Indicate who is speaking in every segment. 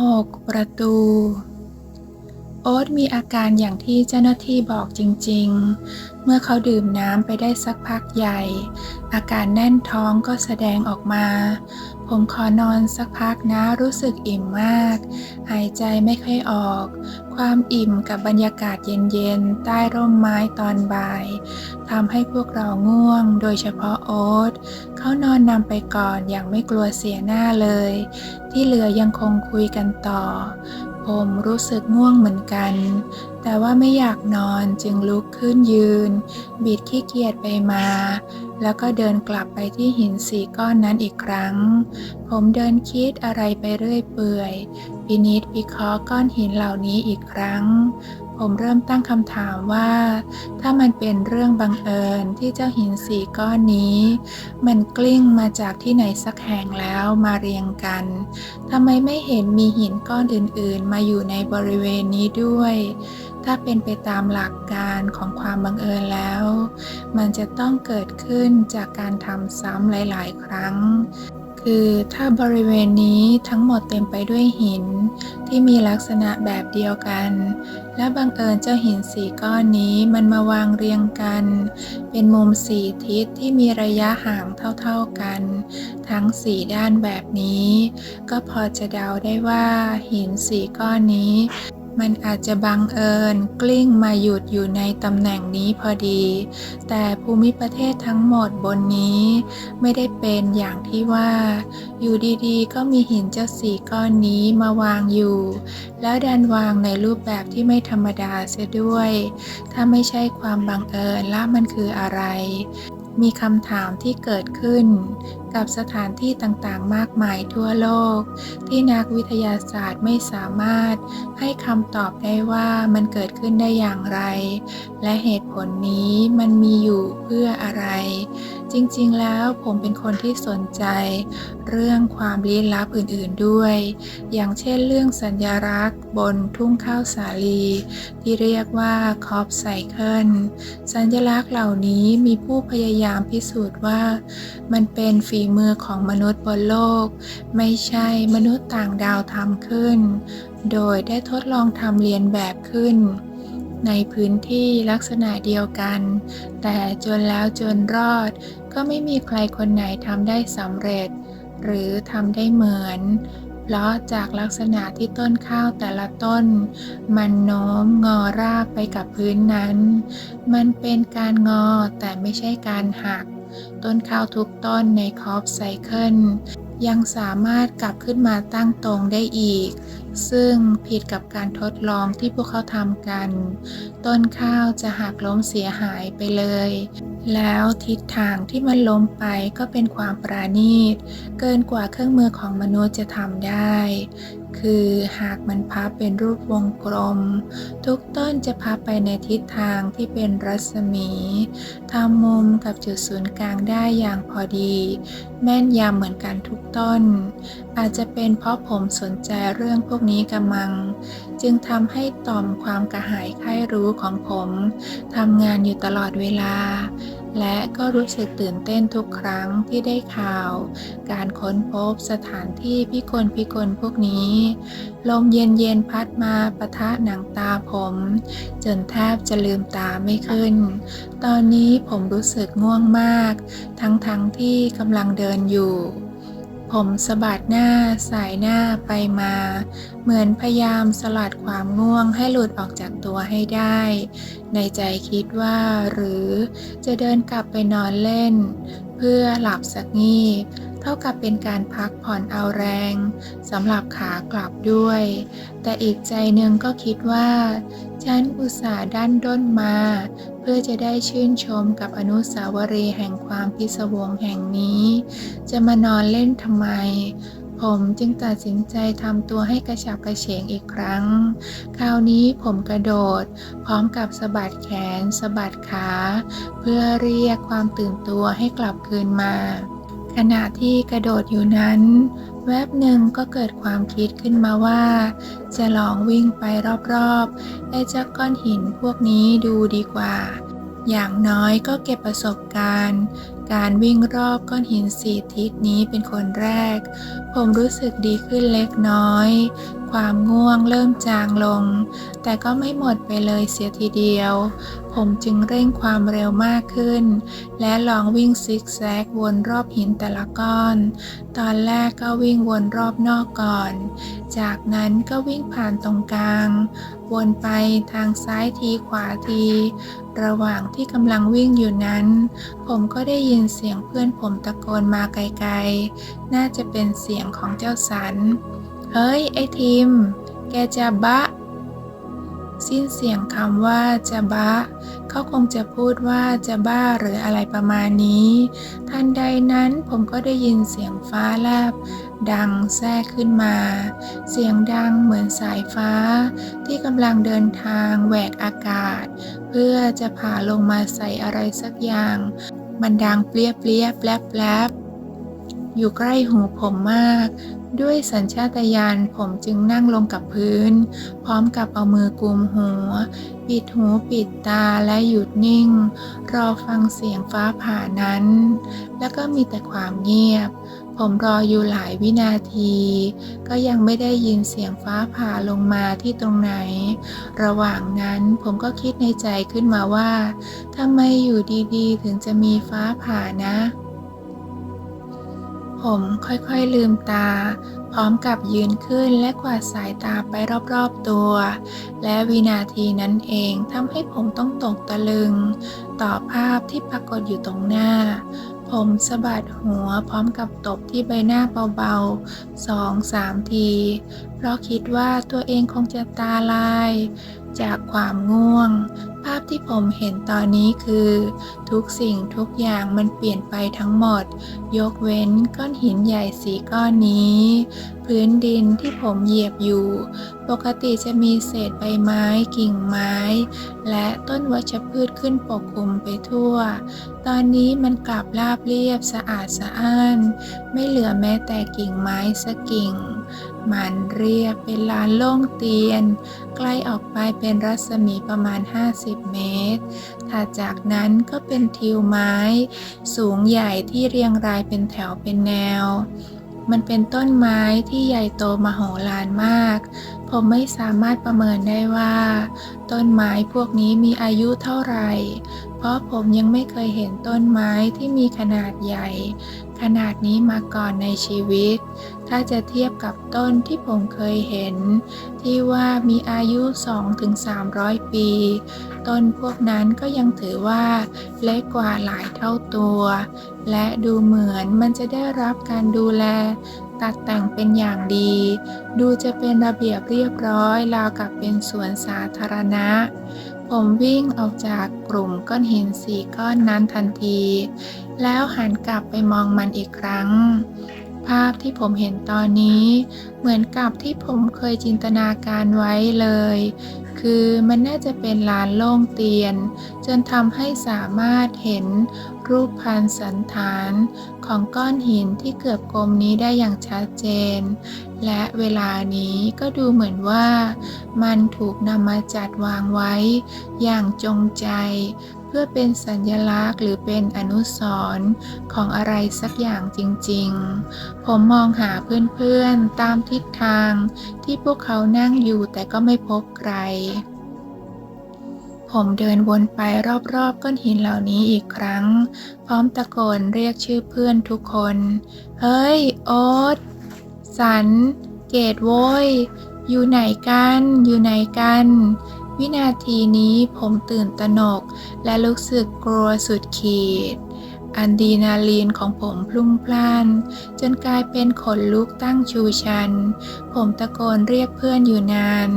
Speaker 1: 6. ประตู โอ๊ตมีอาการอย่างที่เจ้าหน้าที่บอกจริง ๆ เมื่อเขาดื่มน้ำไปได้สักพักใหญ่ อาการแน่นท้องก็แสดงออกมา ผมขอนอนสักพักนะรู้สึกอิ่มมาก หายใจไม่ค่อยออก ความอิ่มกับบรรยากาศเย็นๆ ใต้ร่มไม้ตอนบ่ายทำให้พวกเราง่วง โดยเฉพาะโอ๊ตเขานอนนำไปก่อนอย่างไม่กลัวเสียหน้าเลย ที่เหลือยังคงคุยกันต่อ ผมรู้สึกง่วงเหมือนกัน แต่ว่าไม่อยากนอนจึงลุกขึ้นยืน บิดขี้เกียจไปมา แล้วก็เดินกลับไปที่หินสีก้อนนั้นอีกครั้ง ผมเดินคิดอะไรไปเรื่อยเปื่อยพินิจพิเคราะห์ก้อนหินเหล่านี้อีกครั้ง ผมเริ่มตั้งคำถามว่า ถ้ามันเป็นเรื่องบังเอิญที่เจ้าหินสีก้อนนี้ มันกลิ้งมาจากที่ไหนสักแห่งแล้วมาเรียงกันทำไมไม่เห็นมีหินก้อนอื่นๆ มาอยู่ในบริเวณนี้ด้วย ถ้าเป็นไปตามหลักการของความบังเอิญแล้ว มันจะต้องเกิดขึ้นจากการทำซ้ำหลาย ๆ ครั้ง คือถ้าบริเวณนี้ทั้งหมดเต็มไปด้วยหิน ที่มีลักษณะแบบเดียวกัน และบังเอิญเจ้าหินสีก้อนนี้มันมาวางเรียงกัน เป็นมุมสี่ทิศที่มีระยะห่างเท่า ๆกัน ทั้งสี่ด้านแบบนี้ ก็พอจะเดาได้ว่าหินสีก้อนนี้ มันอาจจะบังเอิญกลิ้งมาหยุดอยู่ในตำแหน่งนี้พอดี แต่ภูมิประเทศทั้งหมดบนนี้ ไม่ได้เป็นอย่างที่ว่า อยู่ดีๆ ก็มีหินเจ้าสีก้อนนี้มาวางอยู่ แล้วดันวางในรูปแบบที่ไม่ธรรมดาเสียด้วย ถ้าไม่ใช่ความบังเอิญและมันคืออะไรมีคำถามที่เกิดขึ้น กับสถานที่ต่างๆ มากมายทั่วโลก ที่นักวิทยาศาสตร์ไม่สามารถให้คำตอบได้ว่ามันเกิดขึ้นได้อย่างไร และเหตุผลนี้มันมีอยู่เพื่ออะไร จริงๆ แล้วผมเป็นคนที่สนใจ เรื่องความลี้ลับอื่นๆด้วย อย่างเช่นเรื่องสัญญลักษณ์ บนทุ่งข้าวสาลี ที่เรียกว่าคอปไซเคิลสัญลักษณ์เหล่านี้มีผู้พยายามพิสูจน์ว่า มันเป็นฝีมือของมนุษย์บนโลก ไม่ใช่มนุษย์ต่างดาวทำขึ้น โดยได้ทดลองทำเรียนแบบขึ้น ในพื้นที่ลักษณะเดียวกัน แต่จนแล้วจนรอด ก็ไม่มีใครคนไหนทำได้สำเร็จ หรือทำได้เหมือนเพราะจากลักษณะที่ต้นข้าวแต่ละต้น มันโน้มงอรากไปกับพื้นนั้น มันเป็นการงอแต่ไม่ใช่การหัก ต้นข้าวทุกต้นในคอปไซเคิลยังสามารถกลับขึ้นมาตั้งตรงได้อีก ซึ่งผิดกับการทดลองที่พวกเขาทำกัน ต้นข้าวจะหักล้มเสียหายไปเลย แล้วทิศทางที่มันล้มไปก็เป็นความปราณีต เกินกว่าเครื่องมือของมนุษย์จะทำได้ คือหากมันพับเป็นรูปวงกลม ทุกต้นจะพับไปในทิศทางที่เป็นรัศมีทำมุมกับจุดศูนย์กลางได้อย่างพอดี แม่นยำเหมือนกันทุกต้น อาจจะเป็นเพราะผมสนใจเรื่องพวกนี้กำมัง จึงทำให้ต่อมความกระหายใคร่รู้ของผมทำงานอยู่ตลอดเวลา และก็รู้สึกตื่นเต้นทุกครั้งที่ได้ข่าว การค้นพบสถานที่พิกลพิกลพวกนี้ ลมเย็นๆพัดมาปะทะหนังตาผม จนแทบจะลืมตาไม่ขึ้น ตอนนี้ผมรู้สึกง่วงมาก ทั้งๆทที่กำลังเดินอยู่ ผมสะบัดหน้าสายหน้าไปมา เหมือนพยายามสลัดความง่วงให้หลุดออกจากตัวให้ได้ ในใจคิดว่า หรือจะเดินกลับไปนอนเล่น เพื่อหลับสักงีบ เท่ากับเป็นการพักผ่อนเอาแรงสำหรับขากลับด้วย แต่อีกใจหนึ่งก็คิดว่า ฉันอุตส่าห์ดันด้นมา เพื่อจะได้ชื่นชมกับอนุสาวรีย์แห่งความพิศวงแห่งนี้ จะมานอนเล่นทำไมผมจึงตัดสินใจทำตัวให้กระฉับกระเฉงอีกครั้ง คราวนี้ผมกระโดด พร้อมกับสะบัดแขนสะบัดขา เพื่อเรียกความตื่นตัวให้กลับคืนมา ขณะที่กระโดดอยู่นั้น แวบหนึ่งก็เกิดความคิดขึ้นมาว่า จะลองวิ่งไปรอบๆไอ้เจ้าก้อนหินพวกนี้ดูดีกว่า อย่างน้อยก็เก็บประสบการณ์ การวิ่งรอบก้อนหินสี่ทิศนี้เป็นคนแรก ผมรู้สึกดีขึ้นเล็กน้อย ความง่วงเริ่มจางลง แต่ก็ไม่หมดไปเลยเสียทีเดียว ผมจึงเร่งความเร็วมากขึ้น และลองวิ่งซิกแซกวนรอบหินแต่ละก้อน ตอนแรกก็วิ่งวนรอบนอกก่อน จากนั้นก็วิ่งผ่านตรงกลาง วนไปทางซ้ายทีขวาที ระหว่างที่กำลังวิ่งอยู่นั้น ผมก็ได้ยินเสียงเพื่อนผมตะโกนมาไกลๆ น่าจะเป็นเสียงของเจ้าสัน เฮ้ย ไอทิม แกจะบะ สิ้นเสียงคำว่าจะบะ เขาคงจะพูดว่าจะบ้าหรืออะไรประมาณนี้ ทันใดนั้นผมก็ได้ยินเสียงฟ้าแลบ ดังแทรกขึ้นมา เสียงดังเหมือนสายฟ้า ที่กำลังเดินทางแหวกอากาศ เพื่อจะผ่าลงมาใส่อะไรสักอย่าง มันดังเปรี้ยเปรี้ยแปลบแปลบอยู่ใกล้หูผมมาก ด้วยสัญชาตญาณผมจึงนั่งลงกับพื้น พร้อมกับเอามือกุมหัว ปิดหูปิดตาและหยุดนิ่ง รอฟังเสียงฟ้าผ่านั้น แล้วก็มีแต่ความเงียบ ผมรออยู่หลายวินาที ก็ยังไม่ได้ยินเสียงฟ้าผ่าลงมาที่ตรงไหน ระหว่างนั้นผมก็คิดในใจขึ้นมาว่าทำไมอยู่ดีๆ ถึงจะมีฟ้าผ่านะ ผมค่อยๆลืมตา พร้อมกับยืนขึ้นและกวาดสายตาไปรอบๆตัว และวินาทีนั้นเองทำให้ผมต้องตกตะลึง ต่อภาพที่ปรากฏอยู่ตรงหน้า ผมสะบัดหัวพร้อมกับตบที่ใบหน้าเบาๆสองสามที เพราะคิดว่าตัวเองคงจะตาลาย จากความง่วง ภาพที่ผมเห็นตอนนี้คือ ทุกสิ่งทุกอย่างมันเปลี่ยนไปทั้งหมด ยกเว้นก้อนหินใหญ่สีก้อนนี้ พื้นดินที่ผมเหยียบอยู่ ปกติจะมีเศษใบไม้กิ่งไม้ และต้นวัชพืชขึ้นปกคลุมไปทั่ว ตอนนี้มันกลับราบเรียบสะอาดสะอ้าน ไม่เหลือแม้แต่กิ่งไม้สักกิ่ง มันเรียบเป็นลานโล่งเตียน ใกล้ออกไปเป็นรัศมีประมาณ 50 เมตร ถัดจากนั้นก็เป็นทิวไม้ สูงใหญ่ที่เรียงรายเป็นแถวเป็นแนว มันเป็นต้นไม้ที่ใหญ่โตมโหฬารมาก ผมไม่สามารถประเมินได้ว่า ต้นไม้พวกนี้มีอายุเท่าไหร่ เพราะผมยังไม่เคยเห็นต้นไม้ที่มีขนาดใหญ่ ขนาดนี้มาก่อนในชีวิต ถ้าจะเทียบกับต้นที่ผมเคยเห็น ที่ว่ามีอายุ 2-300 ปี ต้นพวกนั้นก็ยังถือว่าเล็กกว่าหลายเท่าตัว และดูเหมือนมันจะได้รับการดูแล ตัดแต่งเป็นอย่างดี ดูจะเป็นระเบียบเรียบร้อยราวกับเป็นสวนสาธารณะ ผมวิ่งออกจากกลุ่มก้อนหินสี่ก้อนนั้นทันที แล้วหันกลับไปมองมันอีกครั้ง ภาพที่ผมเห็นตอนนี้ เหมือนกับที่ผมเคยจินตนาการไว้เลย คือมันน่าจะเป็นลานโล่งเตียน จนทำให้สามารถเห็น รูปพันสันฐานของก้อนหินที่เกือบกลมนี้ได้อย่างชัดเจน และเวลานี้ก็ดูเหมือนว่า มันถูกนำมาจัดวางไว้ อย่างจงใจ เพื่อเป็นสัญลักษณ์หรือเป็นอนุสรณ์ของอะไรสักอย่างจริงๆ ผมมองหาเพื่อนๆตามทิศทางที่พวกเขานั่งอยู่แต่ก็ไม่พบใคร ผมเดินวนไปรอบๆก้อนหินเหล่านี้อีกครั้ง พร้อมตะโกนเรียกชื่อเพื่อนทุกคน เฮ้ย โอ๊ต สัน เกตโว้ย อยู่ไหนกัน อยู่ไหนกัน วินาทีนี้ผมตื่นตระหนกและรู้สึกกลัวสุดขีด อะดรีนาลีนของผมพลุ่งพล่าน จนกลายเป็นขนลุกตั้งชูชัน ผมตะโกนเรียกเพื่อนอยู่นาน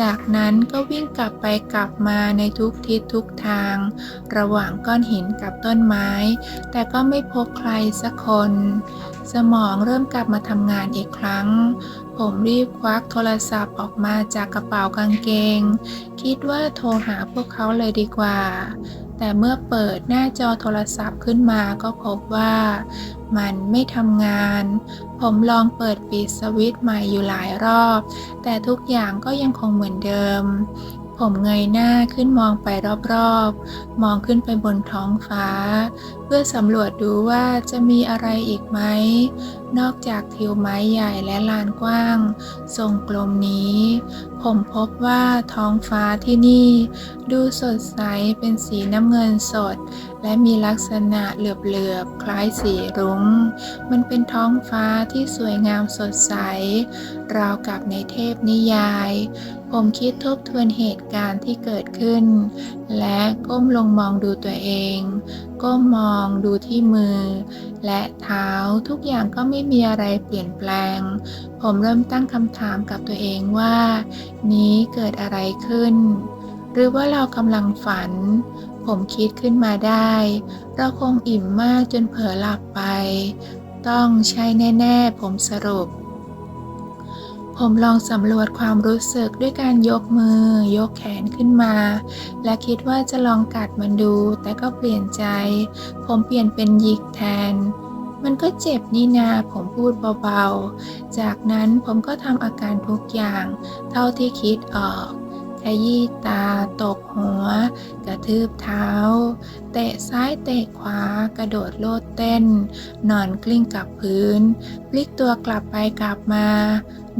Speaker 1: จากนั้นก็วิ่งกลับไปกลับมาในทุกทิศทุกทาง ระหว่างก้อนหินกับต้นไม้ แต่ก็ไม่พบใครสักคน สมองเริ่มกลับมาทำงานอีกครั้ง ผมรีบควักโทรศัพท์ออกมาจากกระเป๋ากางเกง คิดว่าโทรหาพวกเขาเลยดีกว่า แต่เมื่อเปิดหน้าจอโทรศัพท์ขึ้นมาก็พบว่ามันไม่ทำงาน ผมลองเปิดปิดสวิตช์ใหม่อยู่หลายรอบ แต่ทุกอย่างก็ยังคงเหมือนเดิม ผมเงยหน้าขึ้นมองไปรอบๆ มองขึ้นไปบนท้องฟ้า เพื่อสำรวจดูว่าจะมีอะไรอีกไหม นอกจากทิวไม้ใหญ่และลานกว้าง ทรงกลมนี้ ผมพบว่าท้องฟ้าที่นี่ ดูสดใสเป็นสีน้ำเงินสด และมีลักษณะเหลือบๆ คล้ายสีรุง้ง มันเป็นท้องฟ้าที่สวยงามสดใส ราวกับในเทพนิยาย ผมคิดทบทวนเหตุการณ์ที่เกิดขึ้น และก้มลงมองดูตัวเอง ก้มมองดูที่มือ และเท้าทุกอย่างก็ไม่มีอะไรเปลี่ยนแปลง ผมเริ่มตั้งคำถามกับตัวเองว่า นี้เกิดอะไรขึ้น หรือว่าเรากำลังฝัน ผมคิดขึ้นมาได้ เราคงอิ่มมากจนเผลอหลับไป ต้องใช่แน่ ๆ ผมสรุป ผมลองสำรวจความรู้สึกด้วยการยกมือ ยกแขนขึ้นมา และคิดว่าจะลองกัดมันดู แต่ก็เปลี่ยนใจ ผมเปลี่ยนเป็นหยิกแทน มันก็เจ็บนี่นา ผมพูดเบาๆ จากนั้นผมก็ทำอาการทุกอย่าง เท่าที่คิดออกขยี้ตาตบหัว ทืบเท้า เตะซ้ายเตะขวากระโดดโลดเต้น นอนกลิ้งกับพื้น พลิกตัวกลับไปกลับมา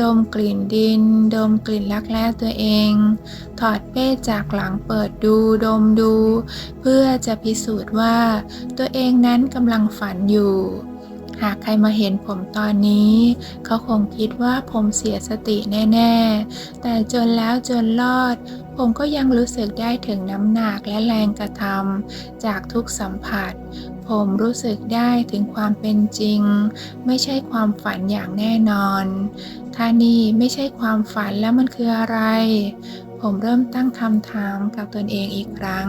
Speaker 1: ดมกลิ่นดิน ดมกลิ่นรักแร้ตัวเอง ถอดเป้จากหลังเปิดดูดมดู เพื่อจะพิสูจน์ว่า ตัวเองนั้นกำลังฝันอยู่ หากใครมาเห็นผมตอนนี้ เขาคงคิดว่าผมเสียสติแน่ ๆ แต่จนแล้วจนรอด ผมก็ยังรู้สึกได้ถึงน้ำหนักและแรงกระทำจากทุกสัมผัส ผมรู้สึกได้ถึงความเป็นจริง ไม่ใช่ความฝันอย่างแน่นอนถ้านี่ไม่ใช่ความฝันแล้วมันคืออะไร ผมเริ่มตั้งคำถามกับตนเองอีกครั้ง